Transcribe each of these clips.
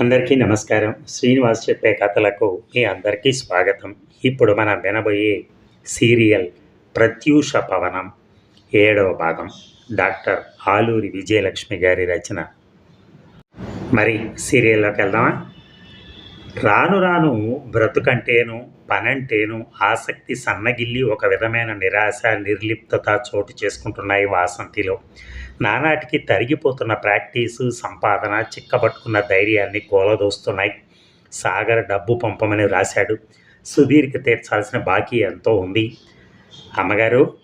అందరికీ నమస్కారం. శ్రీనివాస్ చెప్పే కథలకు మీ అందరికీ స్వాగతం. ఇప్పుడు మనం వినబోయే సీరియల్ ప్రత్యూష పవనం ఏడవ భాగం. డాక్టర్ ఆలూరి విజయలక్ష్మి గారి రచన. మరి సీరియల్లోకి వెళ్దామా? రాను రాను బ్రతుకంటేను పనంటేను ఆసక్తి సన్నగిల్లి ఒక విధమైన నిరాశ నిర్లిప్తత చోటు చేసుకుంటున్నాయి వాసంతిలో. నానాటికి తరిగిపోతున్న ప్రాక్టీసు సంపాదన చిక్కబట్టుకున్న ధైర్యాన్ని కూలదోస్తున్నాయి. సాగర్ డబ్బు పంపమని రాశాడు. సుధీర్కి తీర్చాల్సిన బాకీ ఎంతో ఉంది. అమ్మగారు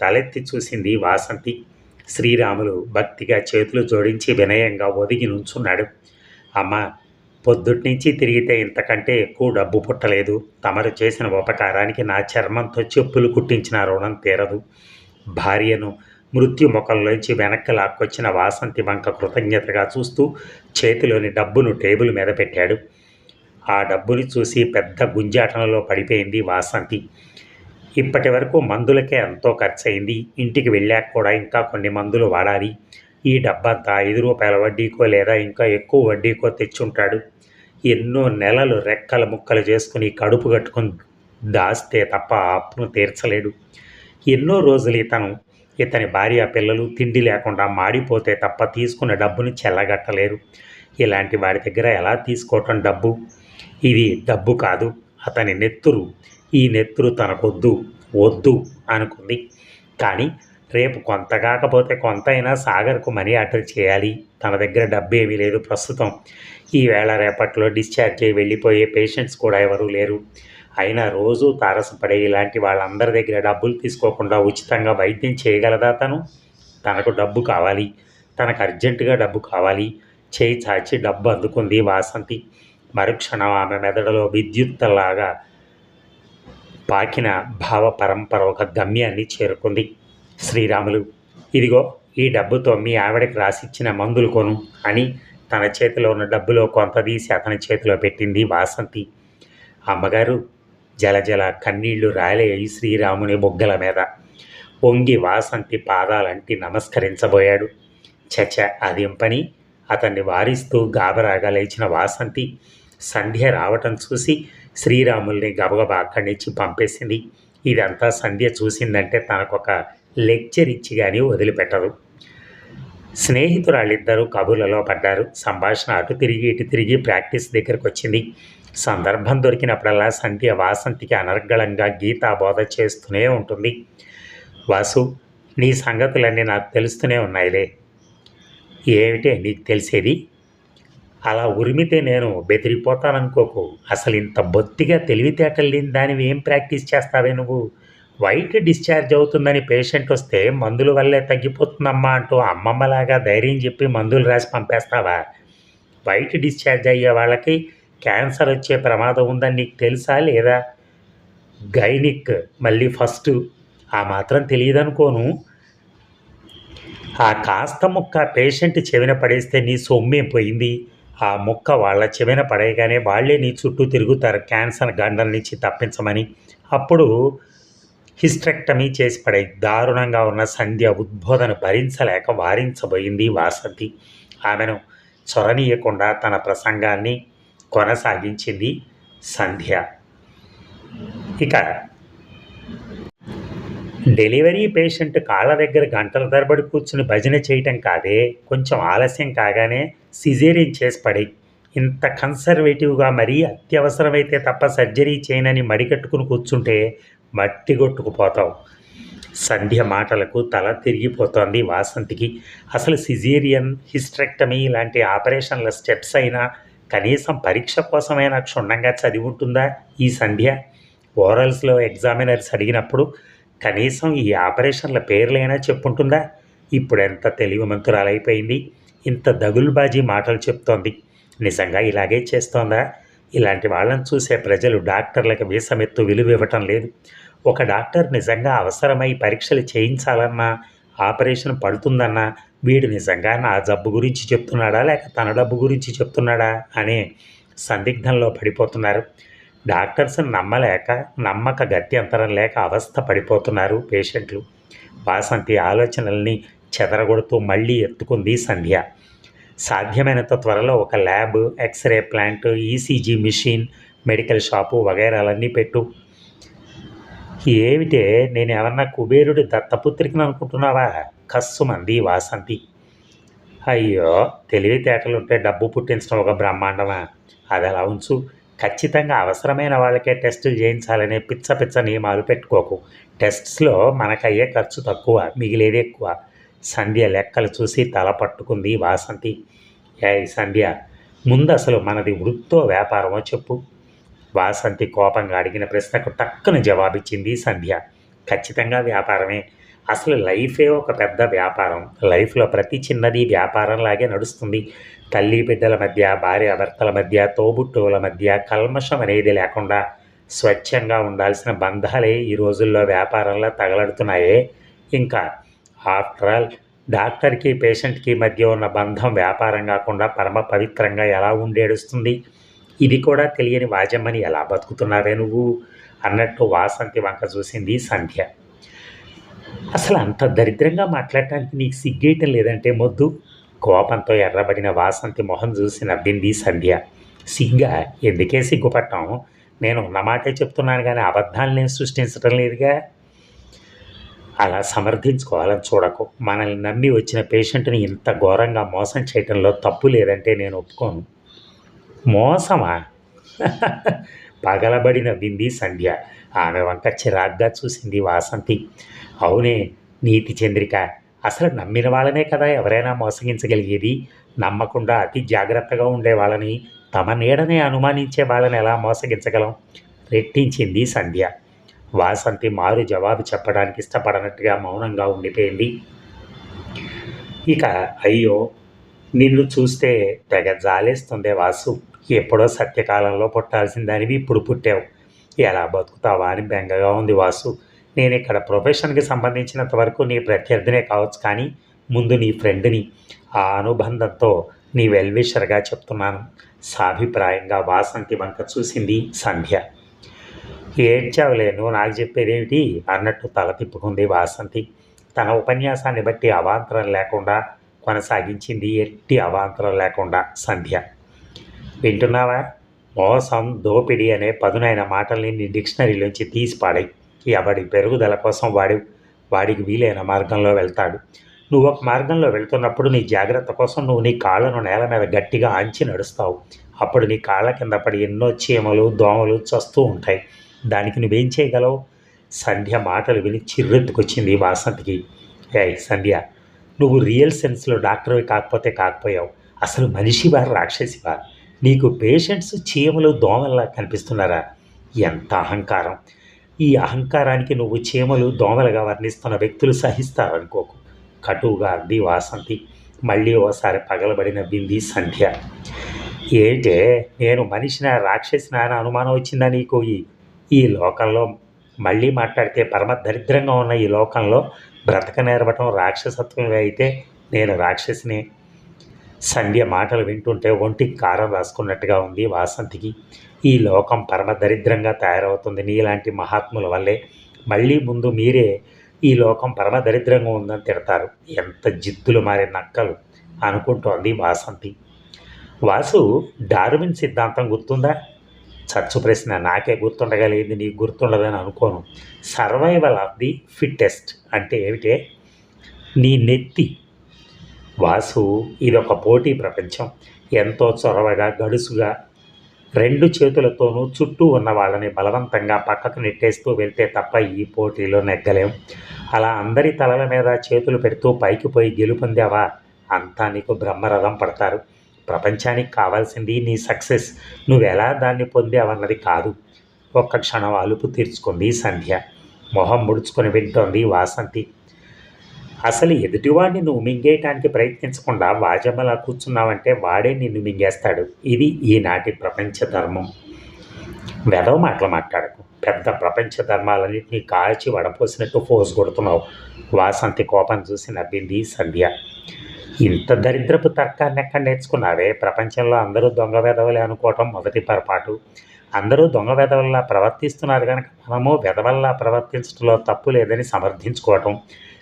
తలెత్తి చూసింది వాసంతి. శ్రీరాములు భక్తిగా చేతులు జోడించి వినయంగా ఒదిగి నుంచున్నాడు. అమ్మ పొద్దుట్నుంచి తిరిగితే ఇంతకంటే ఎక్కువ డబ్బు పుట్టలేదు. తమరు చేసిన ఉపకారానికి నా చర్మంతో చెప్పులు కుట్టించిన రుణం తీరదు. భార్యను మృత్యుముఖంలోంచి వెనక్కి లాక్కొచ్చిన వాసంతి వంక కృతజ్ఞతగా చూస్తూ చేతిలోని డబ్బును టేబుల్ మీద పెట్టాడు. ఆ డబ్బుని చూసి పెద్ద గుంజాటనలో పడిపోయింది వాసంతి. ఇప్పటి వరకు మందులకే ఎంతో ఖర్చయింది. ఇంటికి వెళ్ళాక కూడా ఇంకా కొన్ని మందులు వాడాలి. ఈ డబ్బంతా ఐదు రూపాయల వడ్డీకో లేదా ఇంకా ఎక్కువ వడ్డీకో తెచ్చుంటాడు. ఎన్నో నెలలు రెక్కల ముక్కలు చేసుకుని కడుపు కట్టుకుని దాస్తే తప్ప ఆ అప్పును తీర్చలేడు. ఎన్నో రోజులు ఇతను ఇతని భార్య పిల్లలు తిండి లేకుండా మాడిపోతే తప్ప తీసుకున్న డబ్బును చెల్లగట్టలేరు. ఇలాంటి వాడి దగ్గర ఎలా తీసుకోవటం డబ్బు? ఇది డబ్బు కాదు అతని నెత్తురు. ఈ నెత్తురు తనకొద్దు వద్దు అనుకుంది. కానీ రేపు కొంత కాకపోతే కొంత అయినా సాగర్కు మనీ ఆర్డర్ చేయాలి. తన దగ్గర డబ్బు ఏమీ లేదు ప్రస్తుతం. ఈవేళ రేపట్లో డిశ్చార్జ్ అయ్యి వెళ్ళిపోయే పేషెంట్స్ కూడా ఎవరూ లేరు. అయినా రోజు తారసపడే ఇలాంటి వాళ్ళందరి దగ్గర డబ్బులు తీసుకోకుండా ఉచితంగా వైద్యం చేయగలదా తను? తనకు డబ్బు కావాలి. తనకు అర్జెంటుగా డబ్బు కావాలి. చేయి చాచి డబ్బు అందుకుంది వాసంతి. మరుక్షణం ఆమె మెదడులో విద్యుత్తులాగా పాకిన భావ పరంపర ఒక గమ్యాన్ని చేరుకుంది. శ్రీరాములు ఇదిగో ఈ డబ్బుతో మీ ఆవిడకి రాసిచ్చిన మందులు కొను అని తన చేతిలో ఉన్న డబ్బులో కొంత తీసి అతని చేతిలో పెట్టింది వాసంతి. అమ్మగారు జలజల కన్నీళ్ళు రాలేయి శ్రీరాముని బొగ్గల మీద. వంగి వాసంతి పాదాలంటి నమస్కరించబోయాడు. చచ అదేం పని అతన్ని వారిస్తూ గాబరాగా లేచిన వాసంతి సంధ్య రావటం చూసి శ్రీరాముల్ని గబగబా అక్కడి నుంచి పంపేసింది. ఇదంతా సంధ్య చూసిందంటే తనకొక లెక్చర్ ఇచ్చి కానీ వదిలిపెట్టదు స్నేహితురాళ్ళిద్దరూ కబుర్లలో పడ్డారు. సంభాషణ అటు తిరిగి ఇటు తిరిగి ప్రాక్టీస్ దగ్గరకు వచ్చింది సందర్భం దొరికినప్పుడల్లా సంధ్య వాసంతికి అనర్గళంగా గీతా బోధ చేస్తూనే ఉంటుంది. వాసు నీ సంగతులన్నీ నాకు తెలుస్తూనే ఉన్నాయిలే. ఏమిటే నీకు తెలిసేది? అలా ఉరిమితే నేను బెదిరిపోతాననుకోకు. అసలు ఇంత బొత్తిగా తెలివితేటలు లేని దానివి ఏం ప్రాక్టీస్ చేస్తావే నువ్వు? వైట్ డిశ్చార్జ్ అవుతుందని పేషెంట్ వస్తే మందుల వల్లే తగ్గిపోతుందమ్మా అంటూ అమ్మమ్మలాగా ధైర్యం చెప్పి మందులు రాసి పంపేస్తావా? వైట్ డిశ్చార్జ్ అయ్యే వాళ్ళకి క్యాన్సర్ వచ్చే ప్రమాదం ఉందని నీకు తెలుసా లేదా? గైనిక్ మళ్ళీ ఫస్ట్. ఆ మాత్రం తెలియదనుకోను. ఆ కాస్త ముక్క పేషెంట్ చెవిన పడేస్తే నీ సొమ్మే పోయింది? ఆ ముక్క వాళ్ళ చెవిన పడేయగానే వాళ్ళే నీ చుట్టూ తిరుగుతారు క్యాన్సర్ గండం నుంచి తప్పించమని. అప్పుడు హిస్ట్రెక్టమీ చేసి పడే దారుణంగా ఉన్న సంధ్య ఉద్బోధన భరించలేక వారించబోయింది వాసంతి. ఆమెను చొరనీయకుండా తన ప్రసంగాన్ని కొనసాగించింది సంధ్య. ఇక డెలివరీ పేషెంట్ కాళ్ళ దగ్గర గంటల తరబడి కూర్చుని భజన చేయటం కాదే కొంచెం ఆలస్యం కాగానే సిజేరియన్ చేసి పడి. ఇంత కన్సర్వేటివ్గా మరీ అత్యవసరమైతే తప్ప సర్జరీ చేయనని మడికట్టుకుని కూర్చుంటే మట్టి కొట్టుకుపోతావు. సంధ్య మాటలకు తల తిరిగిపోతోంది వాసంతికి. అసలు సిజేరియన్ హిస్ట్రెక్టమీ ఇలాంటి ఆపరేషన్ల స్టెప్స్ అయినా కనీసం పరీక్ష కోసమైనా క్షుణ్ణంగా చదివి ఉంటుందా ఈ సంధ్య? ఓరల్స్లో ఎగ్జామినర్స్ అడిగినప్పుడు కనీసం ఈ ఆపరేషన్ల పేర్లైనా చెప్పుంటుందా? ఇప్పుడు ఎంత తెలివిమంతురాలైపోయింది. ఇంత దగుల్బాజీ మాటలు చెప్తోంది. నిజంగా ఇలాగే చేస్తోందా? ఇలాంటి వాళ్ళని చూసే ప్రజలు డాక్టర్లకు వీసమెత్తు విలువ ఇవ్వటం లేదు. ఒక డాక్టర్ నిజంగా అవసరమై పరీక్షలు చేయించాలన్నా ఆపరేషన్ పడుతుందన్నా వీడు నిజంగా నా జబ్బు గురించి చెప్తున్నాడా లేక తన డబ్బు గురించి చెప్తున్నాడా అనే సందిగ్ధంలో పడిపోతున్నారు. డాక్టర్స్ నమ్మలేక నమ్మక గత్యంతరం లేక అవస్థ పడిపోతున్నారు పేషెంట్లు. వాసంతి ఆలోచనల్ని చెదరగొడుతూ మళ్ళీ ఎత్తుకుంది సంధ్య. సాధ్యమైనంత త్వరలో ఒక lab x ray plant ECG machine medical shop వగైరాలన్నీ పెట్టు. ఏమిటే? నేను ఏమన్నా కుబేరుడి దత్తపుత్రికను అనుకుంటున్నావా? కస్సు మంది వాసంతి. అయ్యో తెలివితేటలుంటే డబ్బు పుట్టించడం ఒక బ్రహ్మాండమా? అది అలా ఉంచు. ఖచ్చితంగా అవసరమైన వాళ్ళకే టెస్టులు చేయించాలనే పిచ్చ పిచ్చ నియమాలు పెట్టుకోకు. టెస్ట్స్లో మనకయ్యే ఖర్చు తక్కువ మిగిలేది ఎక్కువ. సంధ్య లెక్కలు చూసి తల పట్టుకుంది వాసంతి. ఏ సంధ్య ముందు అసలు మనది వృత్తో వ్యాపారమో చెప్పు. వాసంతి కోపంగా అడిగిన ప్రశ్నకు టక్కున జవాబిచ్చింది సంధ్య. ఖచ్చితంగా వ్యాపారమే. అసలు లైఫే ఒక పెద్ద వ్యాపారం. లైఫ్లో ప్రతి చిన్నది వ్యాపారంలాగే నడుస్తుంది. తల్లి బిడ్డల మధ్య భార్య భర్తల మధ్య తోబుట్టువుల మధ్య కల్మషం అనేది లేకుండా స్వచ్ఛంగా ఉండాల్సిన బంధాలే ఈ రోజుల్లో వ్యాపారంలో తగలడుతున్నాయే. ఇంకా ఆఫ్టర్ ఆల్ డాక్టర్కి పేషెంట్కి మధ్య ఉన్న బంధం వ్యాపారం కాకుండా పరమ పవిత్రంగా ఎలా ఉండేడుస్తుంది ఇది కూడా తెలియని వాజమ్మని ఎలా బతుకుతున్నావే నువ్వు? అన్నట్టు వాసంతి వంక చూసింది సంధ్య. అసలు అంత దరిద్రంగా మాట్లాడటానికి నీకు సిగ్గేయటం లేదంటే మొద్దు? కోపంతో ఎర్రబడిన వాసంతి మొహం చూసి నవ్వింది సంధ్య. సిగ్గ? ఎందుకే సిగ్గుపట్టాం నేను ఉన్న మాటే చెప్తున్నాను కానీ అబద్ధాలు నేను సృష్టించడం లేదుగా? అలా సమర్థించుకోవాలని చూడకు. మనల్ని నమ్మి వచ్చిన పేషెంట్ని ఇంత ఘోరంగా మోసం చేయటంలో తప్పు లేదంటే నేను ఒప్పుకోను. మోసమా? పగలబడిన వింది సంధ్య. ఆమె వంక చిరాగ్గా చూసింది వాసంతి. అవునే నీతి చంద్రిక అసలు నమ్మిన వాళ్ళనే కదా ఎవరైనా మోసగించగలిగేది? నమ్మకుండా అతి జాగ్రత్తగా ఉండే వాళ్ళని తమ నీడనే అనుమానించే వాళ్ళని ఎలా మోసగించగలం? రెట్టించింది సంధ్య. వాసంతి మారు జవాబు చెప్పడానికి ఇష్టపడనట్టుగా మౌనంగా ఉండిపోయింది. ఇక అయ్యో నిన్ను చూస్తే తెగ జాలేస్తుందే వాసు. ఎప్పుడో సత్యకాలంలో పుట్టాల్సిందానివి ఇప్పుడు పుట్టావు. ఎలా బతుకుతావా అని బెంగగా ఉంది వాసు. నేను ఇక్కడ ప్రొఫెషన్కి సంబంధించినంత వరకు నీ ప్రత్యర్థినే కావచ్చు కానీ ముందు నీ ఫ్రెండ్ని ఆ అనుబంధంతో నీ వెల్విషర్గా చెప్తున్నాను. సాభిప్రాయంగా వాసంతి వంక చూసింది సంధ్య. ఏడ్చావులే నువ్వు నాకు చెప్పేదేమిటి? అన్నట్టు తల తిప్పుకుంది వాసంతి. తన ఉపన్యాసాన్ని బట్టి అవాంతరం లేకుండా కొనసాగించింది ఎట్టి అవాంతరం లేకుండా సంధ్య. వింటున్నావా? మోసం దోపిడీ అనే పదునైన మాటల్ని నీ డిక్షనరీలోంచి తీసి పాడాయి ఎవడి పెరుగుదల కోసం వాడి వాడికి వీలైన మార్గంలో వెళ్తాడు. నువ్వు ఒక మార్గంలో వెళ్తున్నప్పుడు నీ జాగ్రత్త కోసం నువ్వు నీ కాళ్ళను నేల మీద గట్టిగా ఆంచి నడుస్తావు. అప్పుడు నీ కాళ్ళ కింద పడి ఎన్నో చీమలు దోమలు చస్తూ ఉంటాయి. దానికి నువ్వేం చేయగలవు? సంధ్య మాటలు విని చిర్రెత్తుకొచ్చింది వాసంతికి. ఏయ్ సంధ్య నువ్వు రియల్ సెన్స్లో డాక్టర్వి కాకపోతే కాకపోయావు. అసలు మనిషివా రాక్షసివా నీకు పేషెంట్స్ చీమలు దోమల్లా కనిపిస్తున్నారా? ఎంత అహంకారం. ఈ అహంకారానికి నువ్వు చీమలు దోమలుగా వర్ణిస్తున్న వ్యక్తులు సహిస్తారనుకోకు కటువుగా అంది వాసంతి. మళ్ళీ ఓసారి పగలబడిన బింది సంధ్య. ఏంటే నేను మనిషిన రాక్షసిన అని అనుమానం వచ్చిందా నీకు? ఈ ఈ లోకంలో మళ్ళీ మాట్లాడితే పరమ దరిద్రంగా ఉన్న ఈ లోకంలో బ్రతక నేర్వటం రాక్షసత్వమే అయితే నేను రాక్షసిని. సంధ్య మాటలు వింటుంటే ఒంటికి కారం రాసుకున్నట్టుగా ఉంది వాసంతికి. ఈ లోకం పరమ దరిద్రంగా తయారవుతుంది నీలాంటి మహాత్ముల వల్లే. మళ్ళీ ముందు మీరే ఈ లోకం పరమ దరిద్రంగా ఉందని తిడతారు. ఎంత జిద్దులు మారే నక్కలు అనుకుంటోంది వాసంతి. వాసు డార్విన్ సిద్ధాంతం గుర్తుందా? చచ్చు ప్రశ్న నాకే గుర్తుండగలిగింది నీకు గుర్తుండదని అనుకోను. సర్వైవల్ ఆఫ్ ది ఫిట్టెస్ట్ అంటే ఏమిటే? నీ నెత్తి వాసు ఇదొక పోటీ ప్రపంచం. ఎంతో చొరవగా గడుసుగా రెండు చేతులతోనూ చుట్టూ ఉన్న వాళ్ళని బలవంతంగా పక్కకు నెట్టేస్తూ వెళ్తే తప్ప ఈ పోటీలో నెగ్గలేం. అలా అందరి తలల మీద చేతులు పెడుతూ పైకి పోయి గెలుపొందావా? అంతా నీకు బ్రహ్మరథం పడతారు. ప్రపంచానికి కావాల్సింది నీ సక్సెస్. నువ్వెలా దాన్ని పొందావన్నది కాదు. ఒక్క క్షణం అలుపు తీర్చుకుంది సంధ్య. మొహం ముడుచుకొని వింటోంది వాసంతి. అసలు ఎదుటివాడిని నువ్వు మింగేయటానికి ప్రయత్నించకుండా వాజమ్మలా కూర్చున్నావంటే వాడే నిన్ను మింగేస్తాడు. ఇది ఈనాటి ప్రపంచ ధర్మం. వెదవ మాటలు మాట్లాడకు. పెద్ద ప్రపంచ ధర్మాలన్నింటినీ కాల్చి వడపోసినట్టు ఫోజు కొడుతున్నావు. వాసంతి కోపం చూసి నవ్వింది సంధ్య. ఇంత దరిద్రపు తర్కాన్ని ఎక్కడ నేర్చుకున్నావే? ప్రపంచంలో అందరూ దొంగ వెధవలే అనుకోవటం మొదటి పొరపాటు. అందరూ దొంగ వెధవల్లా ప్రవర్తిస్తున్నారు కనుక మనము వెధవల్లా ప్రవర్తించడంలో తప్పు లేదని సమర్థించుకోవటం.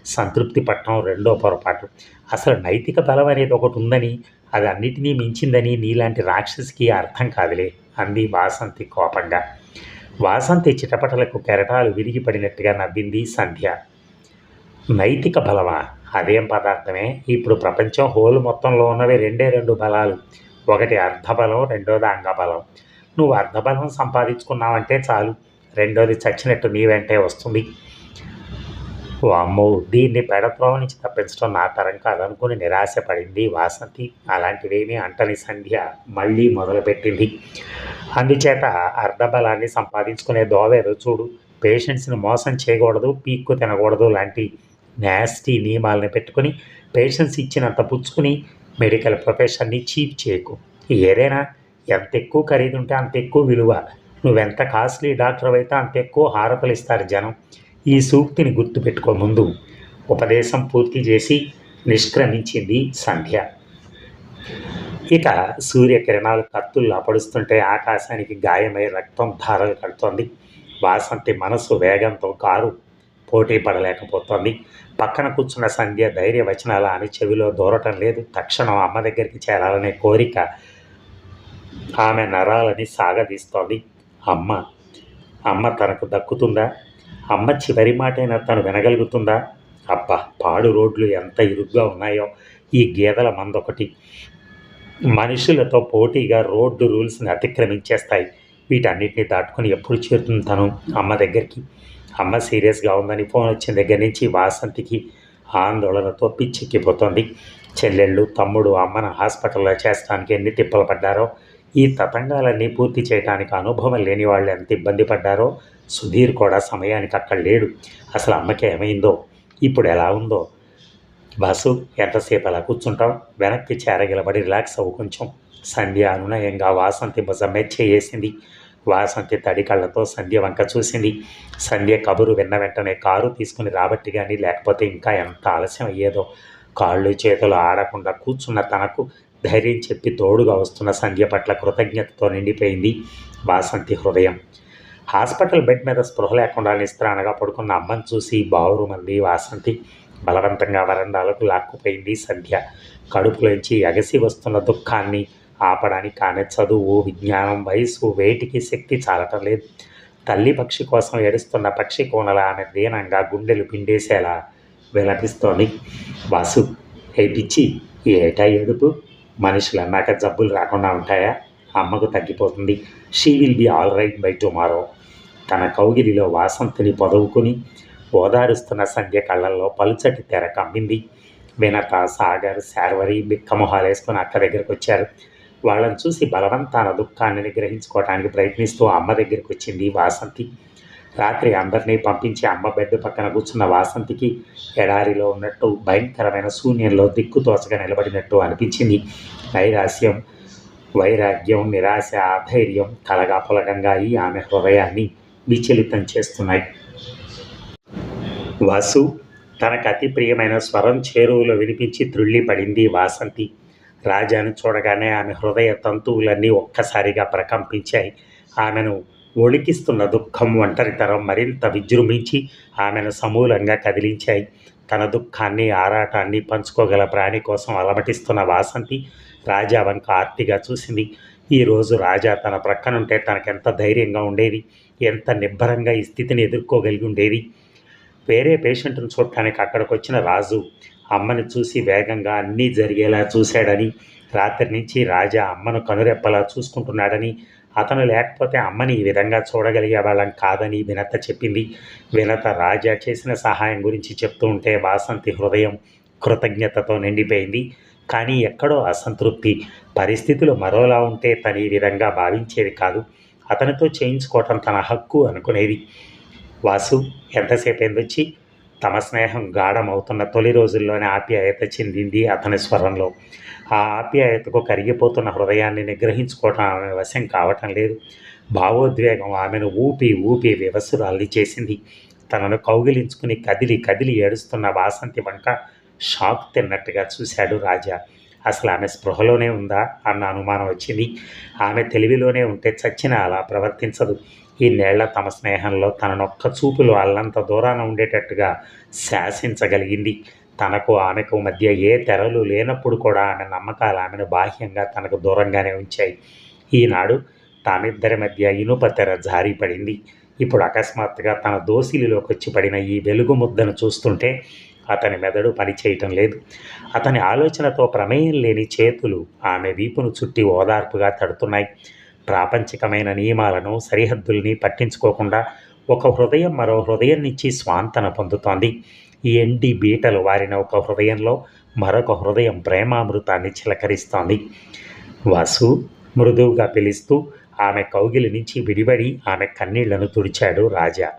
సంతృప్తి పట్టడం రెండో పొరపాటు. అసలు నైతిక బలం అనేది ఒకటి ఉందని అది అన్నిటినీ మించిందని నీలాంటి రాక్షసికి అర్థం కాదులే అంది వాసంతి కోపంగా. వాసంతి చిటపటలకు కెరటాలు విరిగి పడినట్టుగా నవ్వింది సంధ్య. నైతిక బలమా? అదేం పదార్థమే? ఇప్పుడు ప్రపంచం హోల్ మొత్తంలో ఉన్నవి రెండే రెండు బలాలు. ఒకటి అర్ధబలం రెండోది అంగబలం. నువ్వు అర్ధబలం సంపాదించుకున్నావంటే చాలు. రెండోది చచ్చినట్టు నీ వెంటే వస్తుంది. ఓ అమ్మో దీన్ని పెడత్వం నుంచి తప్పించడం నా తరం కాదనుకుని నిరాశపడింది వాసంతి. అలాంటివేమీ అంటని సంధ్య మళ్ళీ మొదలుపెట్టింది. అందుచేత అర్ధబలాన్ని సంపాదించుకునే దోవేదో చూడు పేషెంట్స్ని మోసం చేయకూడదు పీక్కు తినకూడదు లాంటి నాస్టీ నియమాలను పెట్టుకుని పేషెంట్స్ ఇచ్చినంత పుచ్చుకుని మెడికల్ ప్రొఫెషన్ని చీప్ చేయకు. ఏదైనా ఎంత ఎక్కువ ఖరీదు ఉంటే అంత ఎక్కువ విలువ. నువ్వెంత కాస్ట్లీ డాక్టర్ అయితే అంత ఎక్కువ హారతలు ఇస్తారు జనం. ఈ సూక్తిని గుర్తుపెట్టుకో ముందు. ఉపదేశం పూర్తి చేసి నిష్క్రమించింది సంధ్య. ఇక సూర్యకిరణాలు కత్తుల్లా పడుస్తుంటే ఆకాశానికి గాయమై రక్తం ధారలు కడుతోంది. వాసంతి మనసు వేగంతో కారు పోటీ పడలేకపోతోంది. పక్కన కూర్చున్న సంధ్య ధైర్య వచనాల అని చెవిలో దూరటం లేదు. తక్షణం అమ్మ దగ్గరికి చేరాలనే కోరిక ఆమె నరాలని సాగదీస్తోంది. అమ్మ అమ్మ తనకు దక్కుతుందా? అమ్మ చివరి మాటైనా తను వినగలుగుతుందా? అబ్బా పాడు రోడ్లు ఎంత ఇరుగ్గా ఉన్నాయో. ఈ గీదల మందొకటి. మనుషులతో పోటీగా రోడ్డు రూల్స్ని అతిక్రమించేస్తాయి. వీటన్నిటిని దాటుకొని ఎప్పుడు చేరుతుంది తను? అమ్మ దగ్గరికి. అమ్మ సీరియస్గా ఉందని ఫోన్ వచ్చిన దగ్గర నుంచి వాసంతికి ఆందోళనతో పిచ్చెక్కిపోతుంది. చెల్లెళ్ళు తమ్ముడు అమ్మను హాస్పిటల్లో చేస్తానికి ఎన్ని తిప్పలు పడ్డారో ఈ తతంగాలన్నీ పూర్తి చేయడానికి అనుభవం లేని వాళ్ళు ఎంత ఇబ్బంది పడ్డారో సుధీర్ కూడా సమయానికి అక్కడ లేడు. అసలు అమ్మకి ఏమైందో ఇప్పుడు ఎలా ఉందో? బాసు ఎంతసేపు అలా కూర్చుంటాం వెనక్కి చేరగిలబడి రిలాక్స్ అవ్వు కొంచెం. సంధ్య అనునయంగా వాసంతి భుజం మెచ్చేసింది వాసంతి తడి కళ్ళతో సంధ్య వంక చూసింది. సంధ్య కబురు విన్న వెంటనే కారు తీసుకుని రాబట్టి కానీ లేకపోతే ఇంకా ఎంత ఆలస్యం అయ్యేదో? కాళ్ళు చేతులు ఆడకుండా కూర్చున్న తనకు ధైర్యం చెప్పి తోడుగా వస్తున్న సంధ్య పట్ల కృతజ్ఞతతో నిండిపోయింది వాసంతి హృదయం. హాస్పిటల్ బెడ్ మీద స్పృహ లేకుండా నిస్త్రాణగా పడుకున్న అమ్మని చూసి బావురు మంది వాసంతి బలవంతంగా వరండాలకు లాక్కుపోయింది సంధ్య. కడుపులోంచి ఎగసి వస్తున్న దుఃఖాన్ని ఆపడానికి ఆమె చదువు విజ్ఞానం వయసు వేటికి శక్తి చాలటం లేదు. తల్లి పక్షి కోసం ఏడుస్తున్న పక్షి కోనల ఆమె దీనంగా గుండెలు పిండేసేలా విలపిస్తోంది. వాసు ఏ పిచ్చి ఏటా ఏడుపు? మనుషులు అన్నాక జబ్బులు రాకుండా ఉంటాయా? అమ్మకు తగ్గిపోతుంది. She will be all right bye tomorrow తన కౌగిలిలో వాసంతిని పొదవుకుని ఓదారుస్తున్న సంధ్య కళ్ళల్లో పలుచటి తెర కమ్మింది. వినత సాగర్ శార్వరి బిక్కమొహాలు వేసుకుని అక్క దగ్గరికి వచ్చారు. వాళ్ళని చూసి బలవంతాన దుఃఖాన్ని గ్రహించుకోవడానికి ప్రయత్నిస్తూ అమ్మ దగ్గరికి వచ్చింది వాసంతి. రాత్రి అందరినీ పంపించి అమ్మ బెడ్ పక్కన కూర్చున్న వాసంతికి ఎడారిలో ఉన్నట్టు భయంకరమైన శూన్యంలో దిక్కుతోచగా నిలబడినట్టు అనిపించింది. నైరాస్యం వైరాగ్యం నిరాశ అధైర్యం కలగా పులగంగా ఈ ఆమె హృదయాన్ని విచలితం చేస్తున్నాయి. వాసు తనకు అతి ప్రియమైన స్వరం చేరువులో వినిపించి త్రుళ్ళిపడింది వాసంతి. రాజాను చూడగానే ఆమె హృదయ తంతువులన్నీ ఒక్కసారిగా ప్రకంపించాయి. ఆమెను ఒలికిస్తున్న దుఃఖం ఒంటరితరం మరింత విజృంభించి ఆమెను సమూలంగా కదిలించాయి. తన దుఃఖాన్ని ఆరాటాన్ని పంచుకోగల ప్రాణి కోసం అలమటిస్తున్న వాసంతి రాజా వంక ఆర్తిగా చూసింది. ఈరోజు రాజా తన ప్రక్కనుంటే తనకెంత ధైర్యంగా ఉండేది? ఎంత నిబ్బరంగా ఈ స్థితిని ఎదుర్కోగలిగి ఉండేది? వేరే పేషెంట్ను చూడటానికి అక్కడికి వచ్చిన రాజు అమ్మని చూసి వేగంగా అన్నీ జరిగేలా చూశాడని రాత్రి నుంచి రాజా అమ్మను కనురెప్పలా చూసుకుంటున్నాడని అతను లేకపోతే అమ్మని ఈ విధంగా చూడగలిగే వాళ్ళం కాదని వినత చెప్పింది. వినత రాజా చేసిన సహాయం గురించి చెప్తూ ఉంటే వాసంతి హృదయం కృతజ్ఞతతో నిండిపోయింది. కానీ ఎక్కడో అసంతృప్తి. పరిస్థితులు మరోలా ఉంటే తను ఈ విధంగా భావించేది కాదు. అతనితో చేయించుకోవటం తన హక్కు అనుకునేది. వాసు ఎంతసేపు వచ్చి? తమ స్నేహం గాఢమవుతున్న తొలి రోజుల్లోనే ఆప్యాయత చెందింది అతని స్వరంలో. ఆ ఆప్యాయతకు కరిగిపోతున్న హృదయాన్ని నిగ్రహించుకోవటం ఆమె వశం కావటం లేదు. భావోద్వేగం ఆమెను ఊపి ఊపి వివసురాల్ని చేసింది. తనను కౌగిలించుకుని కదిలి కదిలి ఏడుస్తున్న వాసంతి వంక షాక్ తిన్నట్టుగా చూశాడు రాజా. అసలు ఆమె స్పృహలోనే ఉందా అన్న అనుమానం వచ్చింది. ఆమె తెలివిలోనే ఉంటే చచ్చిన అలా ప్రవర్తించదు. ఈ నేళ్ళ తమ స్నేహంలో తననొక్క చూపులు అల్లంత దూరాన ఉండేటట్టుగా శాసించగలిగింది. తనకు ఆమెకు మధ్య ఏ తెరలు లేనప్పుడు కూడా ఆమె నమ్మకాలు ఆమెను బాహ్యంగా తనకు దూరంగానే ఉంచాయి. ఈనాడు తామిద్దరి మధ్య ఇనుప తెర జారి పడింది. ఇప్పుడు అకస్మాత్తుగా తన దోసిలిలోకి వచ్చి పడిన ఈ వెలుగు ముద్దను చూస్తుంటే అతని మెదడు పనిచేయటం లేదు. అతని ఆలోచనతో ప్రమేయం లేని చేతులు ఆమె వీపును చుట్టి ఓదార్పుగా తడుతున్నాయి. ప్రాపంచికమైన నియమాలను సరిహద్దుల్ని పట్టించుకోకుండా ఒక హృదయం మరో హృదయం నుంచి స్వాంతన పొందుతోంది. ఎండి బీటలు వారిన ఒక హృదయంలో మరొక హృదయం ప్రేమామృతాన్ని చిలకరిస్తోంది. వాసు మృదువుగా పిలుస్తూ ఆమె కౌగిలి నుంచి విడివడి ఆమె కన్నీళ్ళను తుడిచాడు రాజా.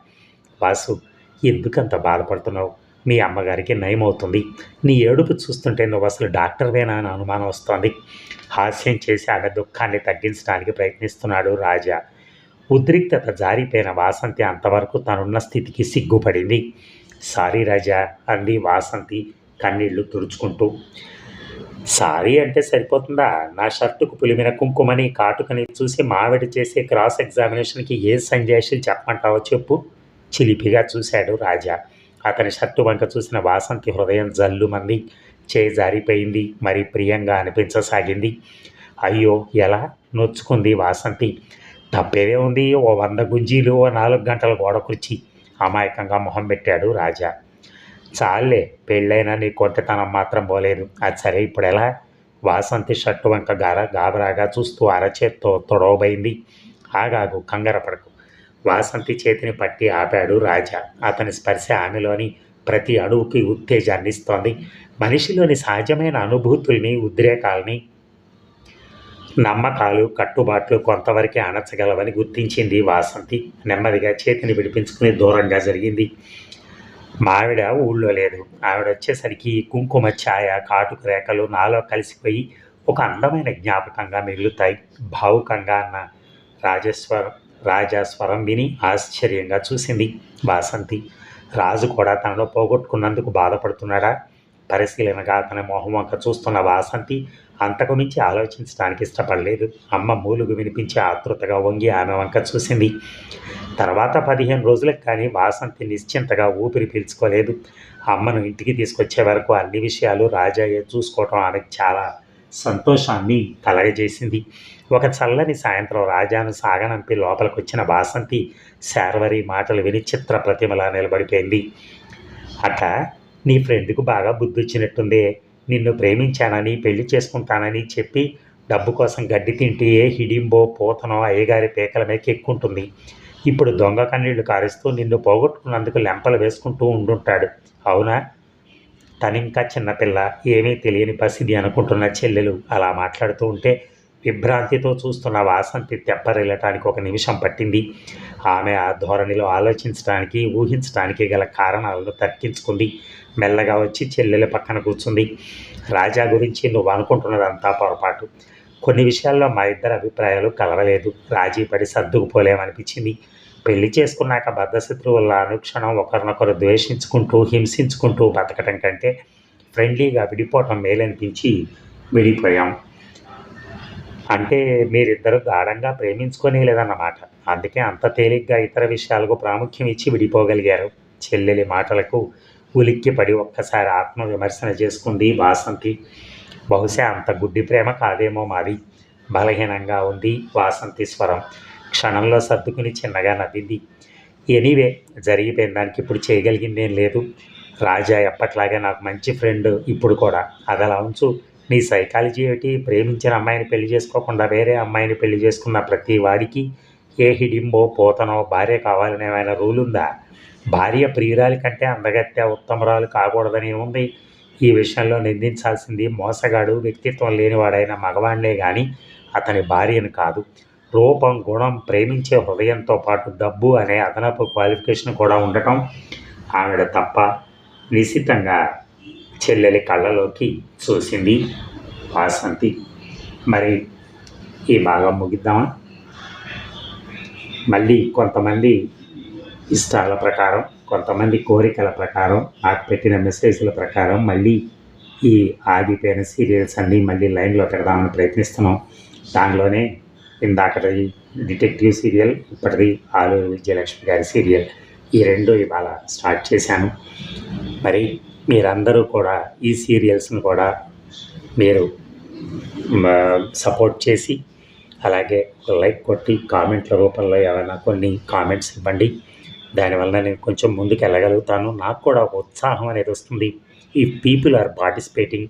వాసు ఎందుకంత బాధపడుతున్నావు? మీ అమ్మగారికి నయమవుతుంది. నీ ఏడుపు చూస్తుంటే నువ్వు అసలు డాక్టర్వేనా అని అనుమానం వస్తోంది. హాస్యం చేసి ఆమె దుఃఖాన్ని తగ్గించడానికి ప్రయత్నిస్తున్నాడు రాజా. ఉద్రిక్తత జారిపోయిన వాసంతి అంతవరకు తనున్న స్థితికి సిగ్గుపడింది. సారీ రాజా అంది వాసంతి కన్నీళ్ళు తుడుచుకుంటూ. సారీ అంటే సరిపోతుందా? నా షర్టుకు పులిమిన కుంకుమని కాటుకని చూసి మావిడి చేసే క్రాస్ ఎగ్జామినేషన్కి ఏ సంజాషులు చెప్పమంటావో చెప్పు చిలిపిగా చూశాడు రాజా. అతని షర్టు వంక చూసిన వాసంతి హృదయం జల్లుమంది చేయి జారిపోయింది మరి ప్రియంగా అనిపించసాగింది. అయ్యో ఎలా? నొచ్చుకుంది వాసంతి. తప్పేదే ఉంది ఓ వంద గుంజీలు ఓ నాలుగు గంటల గోడ కుర్చీ అమాయకంగా మొహం పెట్టాడు రాజా. చాలే పెళ్ళైనా నీ కొంటతనం మాత్రం పోలేదు. అది సరే ఇప్పుడు ఎలా వాసంతి షర్టు వంక గార గాబరాగా చూస్తూ అరచేత్తో తొడవబైంది ఆగాగు కంగారపడకు. వాసంతి చేతిని పట్టి ఆపాడు రాజా. అతని స్పర్శ ఆమెలోని ప్రతి అణువుకి ఉత్తేజాన్ని ఇస్తోంది మనిషిలోని సహజమైన అనుభూతుల్ని ఉద్రేకాల్ని నమ్మకాలు కట్టుబాట్లు కొంతవరకే అణచగలవని గుర్తించింది వాసంతి. నెమ్మదిగా చేతిని విడిపించుకుని దూరంగా జరిగింది. మావిడ ఊళ్ళో లేదు. ఆవిడ వచ్చేసరికి కుంకుమ ఛాయ కాటుక రేఖలు నాలో కలిసిపోయి ఒక అందమైన జ్ఞాపకంగా మిగులుతాయి. భావుకంగా అన్న రాజేశ్వర రాజాస్వరం విని ఆశ్చర్యంగా చూసింది వాసంతి. రాజు కూడా తనలో పోగొట్టుకున్నందుకు బాధపడుతున్నాడా? పరిశీలనగా అతని మొహం వంక చూస్తున్న వాసంతి అంతకు మించి ఆలోచించడానికి ఇష్టపడలేదు. అమ్మ మూలుగు వినిపించి ఆతృతగా వంగి ఆమె వంక చూసింది. తర్వాత పదిహేను రోజులకు కానీ వాసంతి నిశ్చింతగా ఊపిరి పీల్చుకోలేదు. అమ్మను ఇంటికి తీసుకొచ్చే వరకు అన్ని విషయాలు రాజయ్య చూసుకోవటం ఆమెకు చాలా సంతోషాన్ని కలగజేసింది. ఒక చల్లని సాయంత్రం రాజాను సాగనంపి లోపలికి వచ్చిన వాసంతి శార్వరి మాటలు విని చిత్ర ప్రతిమలా నిలబడిపోయింది. అట నీ ఫ్రెండ్కు బాగా బుద్ధి వచ్చినట్టుందే నిన్ను ప్రేమించానని పెళ్ళి చేసుకుంటానని చెప్పి డబ్బు కోసం గడ్డి తింటే ఏ హిడింబో పోతనో అయ్యగారి పేకల మీదకి ఎక్కుంటుంది ఇప్పుడు దొంగ కన్నీళ్ళు కారుస్తూ నిన్ను పోగొట్టుకున్నందుకు లెంపలు వేసుకుంటూ ఉండుంటాడు. అవునా? తనింకా చిన్నపిల్ల ఏమీ తెలియని పసిది అనుకుంటున్న చెల్లెలు అలా మాట్లాడుతూ ఉంటే విభ్రాంతితో చూస్తున్న వాసంతి తెప్పరిల్లటానికి ఒక నిమిషం పట్టింది. ఆమె ఆ ధోరణిలో ఆలోచించడానికి ఊహించడానికి గల కారణాలను తర్కించుకుంది. మెల్లగా వచ్చి చెల్లెల పక్కన కూర్చుంది. రాజా గురించి నువ్వు అనుకుంటున్నదంతా పొరపాటు. కొన్ని విషయాల్లో మా ఇద్దరు అభిప్రాయాలు కలవలేదు. రాజీ పడి సర్దుకుపోలేమనిపించింది. పెళ్ళి చేసుకున్నాక బద్ధశత్రువుల అనుక్షణం ఒకరినొకరు ద్వేషించుకుంటూ హింసించుకుంటూ బతకటం కంటే ఫ్రెండ్లీగా విడిపోవటం మేలనిపించి విడిపోయాం. అంటే మీరిద్దరు గాఢంగా ప్రేమించుకొని లేదన్నమాట. అందుకే అంత తేలిగ్గా ఇతర విషయాలకు ప్రాముఖ్యం ఇచ్చి విడిపోగలిగారు. చెల్లెలి మాటలకు ఉలిక్కిపడి ఒక్కసారి ఆత్మ విమర్శన చేసుకుంది వాసంతి. బహుశా అంత గుడ్డి ప్రేమ కాదేమో మాది. బలహీనంగా ఉంది వాసంతి స్వరం. క్షణంలో సర్దుకుని చిన్నగా నవ్వింది. ఎనీవే జరిగిపోయిన దానికి ఇప్పుడు చేయగలిగిందేం లేదు. రాజా ఎప్పట్లాగే నాకు మంచి ఫ్రెండ్ ఇప్పుడు కూడా. అది అలా ఉంచు నీ సైకాలజీ ఏమిటి? ప్రేమించిన అమ్మాయిని పెళ్ళి చేసుకోకుండా వేరే అమ్మాయిని పెళ్ళి చేసుకున్న ప్రతి వాడికి ఏ హిడింబో పోతనో భార్య కావాలనే ఏమైనా రూల్ ఉందా? భార్య ప్రియురాలి కంటే అందగత్య ఉత్తమరాలు కాకూడదని ఉంది. ఈ విషయంలో నిందించాల్సింది మోసగాడు వ్యక్తిత్వం లేనివాడైన మగవాళ్ళే కానీ అతని భార్యను కాదు. రూపం గుణం ప్రేమించే హృదయంతో పాటు డబ్బు అనే అదనపు క్వాలిఫికేషన్ కూడా ఉండటం ఆవిడ తప్ప నిశ్చితంగా చెల్లెలి కళ్ళలోకి చూసింది వాసంతి. మరి ఈ భాగం ముగిద్దామా? మళ్ళీ కొంతమంది ఇష్టాల ప్రకారం కొంతమంది కోరికల ప్రకారం నాకు పెట్టిన మెసేజ్ల ప్రకారం మళ్ళీ ఈ ఆగిపోయిన సీరియల్స్ అన్నీ మళ్ళీ లైన్లో పెడదామని ప్రయత్నిస్తున్నాం. దానిలోనే ఇందాకటి డిటెక్టివ్ సీరియల్ ఇప్పటిది ఆలూరు విజయలక్ష్మి గారి సీరియల్. ఈ రెండు ఇవాళ స్టార్ట్ చేశాను. మరి మీరందరూ కూడా ఈ సీరియల్స్ని కూడా మీరు సపోర్ట్ చేసి అలాగే లైక్ కొట్టి కామెంట్ల రూపంలో ఏమైనా కొన్ని కామెంట్స్ ఇవ్వండి. దానివల్ల నేను కొంచెం ముందుకు వెళ్ళగలుగుతాను. నాకు కూడా ఒక ఉత్సాహం అనేది వస్తుంది. ఈ people are participating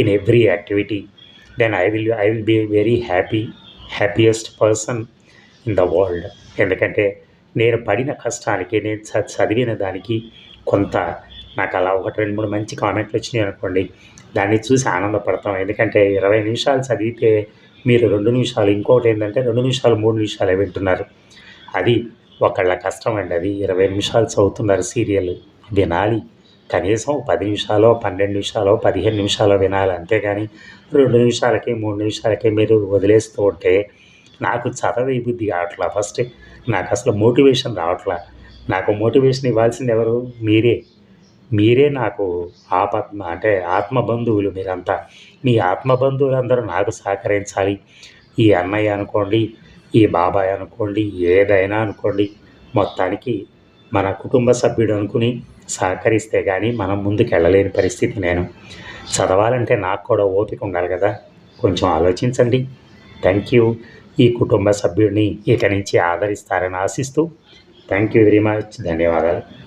in every activity. Then I will I will be very happy happiest person in the world. ఎందుకంటే నేను పడిన కష్టానికి నేను చ చదివిన దానికి కొంత నాకు అలా ఒకటి రెండు మూడు మంచి కామెంట్లు వచ్చినాయి అనుకోండి దాన్ని చూసి ఆనందపడతాం. ఎందుకంటే ఇరవై నిమిషాలు చదివితే మీరు రెండు నిమిషాలు ఇంకోటి ఏంటంటే రెండు నిమిషాలు మూడు నిమిషాలే వింటున్నారు. అది ఒకళ్ళ కష్టం అండి అది. ఇరవై నిమిషాలు చదువుతున్నారు సీరియల్ వినాలి. కనీసం పది నిమిషాలు పన్నెండు నిమిషాలు పదిహేను నిమిషాలు వినాలి. అంతేగాని రెండు నిమిషాలకి మూడు నిమిషాలకి మీరు వదిలేస్తూ ఉంటే నాకు చదవే బుద్ధి కావట్లా ఫస్ట్. నాకు అసలు మోటివేషన్ రావట్లా. నాకు మోటివేషన్ ఇవ్వాల్సింది ఎవరు? మీరే. మీరే నాకు ఆపత్మ అంటే ఆత్మబంధువులు మీరంతా. మీ ఆత్మ బంధువులందరూ నాకు సహకరించాలి. ఈ అన్నయ్య అనుకోండి ఈ బాబాయ్ అనుకోండి ఏదైనా అనుకోండి మొత్తానికి మన కుటుంబ సభ్యుడు అనుకుని సహకరిస్తే కానీ మనం ముందుకు వెళ్ళలేని పరిస్థితి నేను. చదవాలంటే నాకు కూడా ఓపిక ఉండాలి కదా. కొంచెం ఆలోచించండి. Thank you. ఈ కుటుంబ సభ్యుడిని ఇక నుంచి ఆదరిస్తారని ఆశిస్తూ థ్యాంక్ యూ వెరీ మచ్. ధన్యవాదాలు.